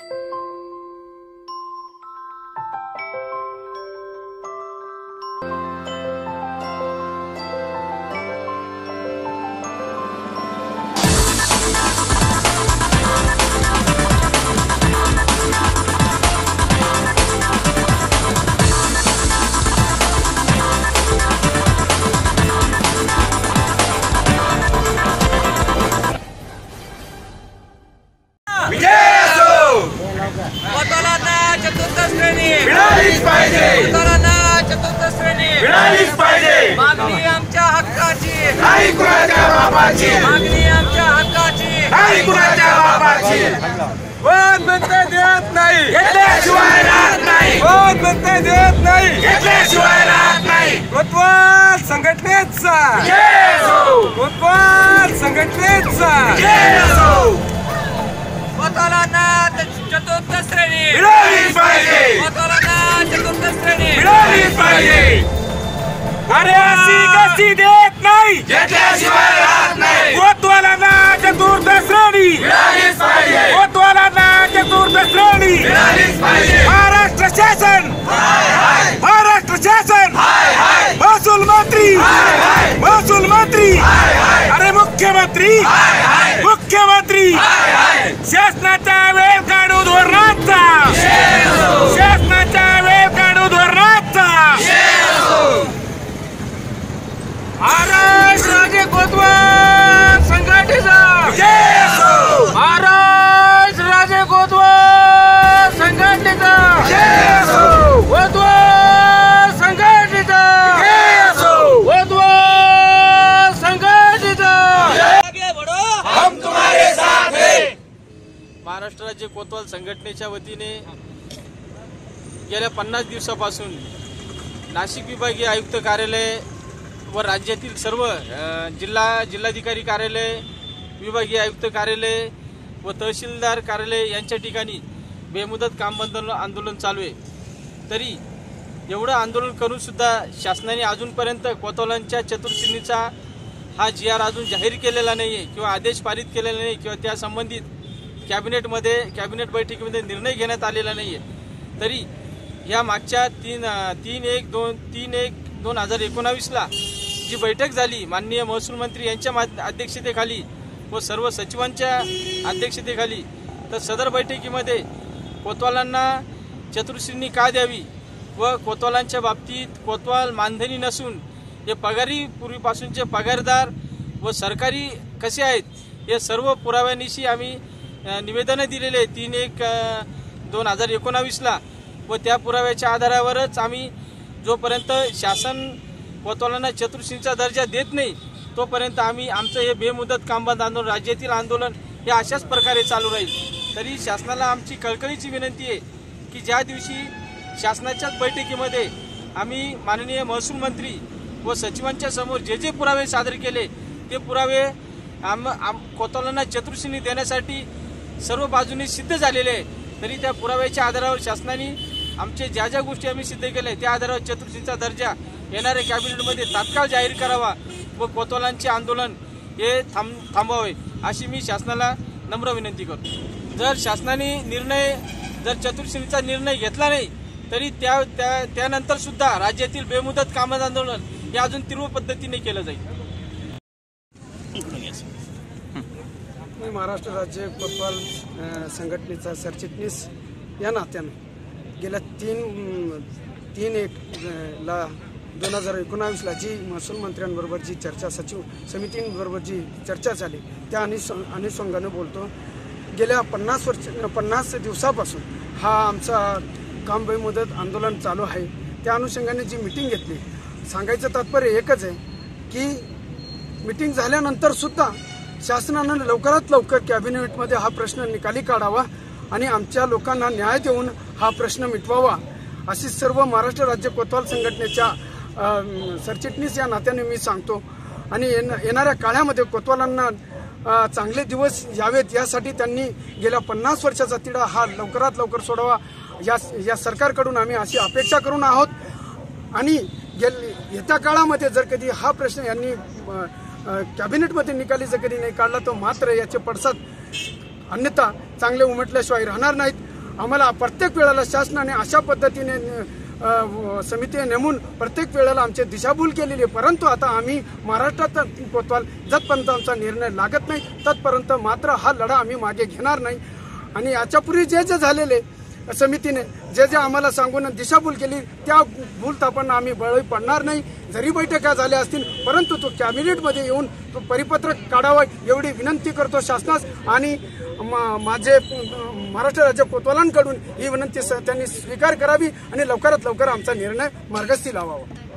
you श्रेणी मिळालीच पाहिजे. चतुर्थ श्रेणी. मिळालीच पाहिजे. मागणी आमच्या हक्काची. नाही कुणाच्या बापाची. मागणी आमच्या हक्काची. नाही कुणाच्या बापाची. कोण म्हणते देत नाही? घेतल्याशिवाय राहत नाही. कोण म्हणते देत नाही? घेतल्याशिवाय राहत नाही. कोतवाल संघटनेचा जय असो कोतवाल संघटनेचा जय मिळालीच पाहिजे. कोतवालांना चतुर्थ श्रेणी. मिळालीच पाहिजे. अरे अशी कशी देत नाही? घेतल्याशिवाय राहत नाही. कोतवालांना चतुर्थ श्रेणी. मिळालीच पाहिजे. कोतवालांना चतुर्थ श्रेणी. मिळालीच पाहिजे. महाराष्ट्र शासन. महाराष्ट्र शासन. हाय हाय. महसूल मंत्री. हाय हाय. महसूल मंत्री. हाय हाय. अरे मुख्यमंत्री. महाराष्ट्र राज्य कोतवाल संघटनेच्या वतीने गेल्या पन्नास दिवसापासून नाशिक विभागीय आयुक्त कार्यालय व राज्यातील सर्व जिल्हा जिल्हाधिकारी कार्यालय विभागीय आयुक्त कार्यालय व तहसीलदार कार्यालय यांच्या ठिकाणी बेमुदत काम बंद आंदोलन चालू आहे. तरी एवढं आंदोलन करून सुद्धा शासनाने अजूनपर्यंत कोतवालांच्या चतुर्श्रेणीचा हा जी आर अजून जाहीर केलेला नाही आहे किंवा आदेश पारित केलेला नाही किंवा त्या संबंधित कॅबिनेटमध्ये कॅबिनेट बैठकीमध्ये निर्णय घेण्यात आलेला नाही आहे तरी या मागच्या तीन तीन एक दोन तीन एक दोन हजार एकोणावीसला जी बैठक झाली माननीय महसूल मंत्री यांच्या मा- अध्यक्षतेखाली व सर्व सचिवांच्या अध्यक्षतेखाली तर सदर बैठकीमध्ये कोतवालांना चतुर्श्रेणी का द्यावी व कोतवालांच्या बाबतीत कोतवाल मानधनी नसून हे पगारी पूर्वीपासूनचे पगारदार व सरकारी कसे आहेत हे सर्व पुराव्यानिशी आम्ही निवेदनं दिलेले आहे तीन एक दोन हजार एकोणावीसला. व त्या पुराव्याच्या आधारावरच आम्ही जोपर्यंत शासन कोतवालांना चतुर्श्रेणीचा दर्जा देत नाही तोपर्यंत आम्ही आमचं हे बेमुदत कामबंद आंदोलन राज्यातील आंदोलन हे अशाच प्रकारे चालू राहील. तरी शासनाला आमची कळकळीची विनंती आहे की ज्या दिवशी शासनाच्याच बैठकीमध्ये आम्ही माननीय महसूल मंत्री व सचिवांच्या समोर जे जे पुरावे सादर केले ते पुरावे आम आम कोतवालांना चतुर्शीनी देण्यासाठी सर्व बाजूने सिद्ध झालेले आहे. तरी त्या पुराव्याच्या आधारावर शासनाने आमचे ज्या ज्या गोष्टी आम्ही सिद्ध केल्या त्या आधारावर चतुर्श्रेणीचा दर्जा येणाऱ्या कॅबिनेटमध्ये तात्काळ जाहीर करावा व कोतवालांचे आंदोलन हे थांब थांबवावे अशी मी शासनाला नम्र विनंती करतो. जर शासनाने निर्णय जर चतुर्श्रीचा निर्णय घेतला नाही तरी त्या त्या त्यानंतर सुद्धा राज्यातील बेमुदत कामद आंदोलन हे अजून तीव्र पद्धतीने केलं जाईल. मी महाराष्ट्र राज्य फुटबॉल संघटनेचा सरचिटणीस या नात्यानं गेल्या तीन तीन एक ला दोन हजार एकोणावीसला जी महसूल मंत्र्यांबरोबर जी चर्चा सचिव समितींबरोबर जी चर्चा झाली त्या अनुषंग अनुषंगानं बोलतो. गेल्या पन्नास वर्ष पन्नास दिवसापासून हा आमचा काम मुदत आंदोलन चालू आहे. त्या अनुषंगाने जी मिटिंग घेतली सांगायचं तात्पर्य एकच आहे की मिटिंग झाल्यानंतर सुद्धा शासनानं लवकरात लवकर कॅबिनेटमध्ये हा प्रश्न निकाली काढावा आणि आमच्या लोकांना न्याय देऊन हा प्रश्न मिटवावा. अशी सर्व महाराष्ट्र राज्य कोतवाल संघटनेच्या सरचिटणीस या नात्याने मी सांगतो. आणि येणाऱ्या काळामध्ये कोतवालांना चांगले दिवस यावेत यासाठी त्यांनी गेल्या पन्नास वर्षाचा तिढा हा लवकरात लवकर सोडावा. या या सरकारकडून आम्ही अशी अपेक्षा करून आहोत. आणि येत्या काळामध्ये जर कधी हा प्रश्न यांनी कॅबिनेटमध्ये निकाली जर कधी नाही काढला तर मात्र याचे पडसाद. अन्यथा चांगले उमटल्याशिवाय राहणार नाहीत. आम्हाला प्रत्येक वेळेला शासनाने अशा पद्धतीने समिती नेमून प्रत्येक वेळेला आमची दिशाभूल केलेली आहे. परंतु आता आम्ही महाराष्ट्रात कोतवाल जतपर्यंत आमचा निर्णय लागत नाही तत्पर्यंत मात्र हा लढा आम्ही मागे घेणार नाही. आणि याच्यापूर्वी जे जे झालेले समितीने जे जे आम्हाला सांगून दिशाभूल केली त्या भूल आम्ही बळी पडणार नाही. जरी बैठका झाल्या असतील परंतु तो कॅबिनेटमध्ये येऊन तो परिपत्रक काढावा एवढी विनंती करतो शासनास आणि माझे महाराष्ट्र राज्य कोतवालांकडून ही विनंती स- त्यांनी स्वीकार करावी आणि लवकरात लवकर आमचा निर्णय मार्गस्थी लावावा.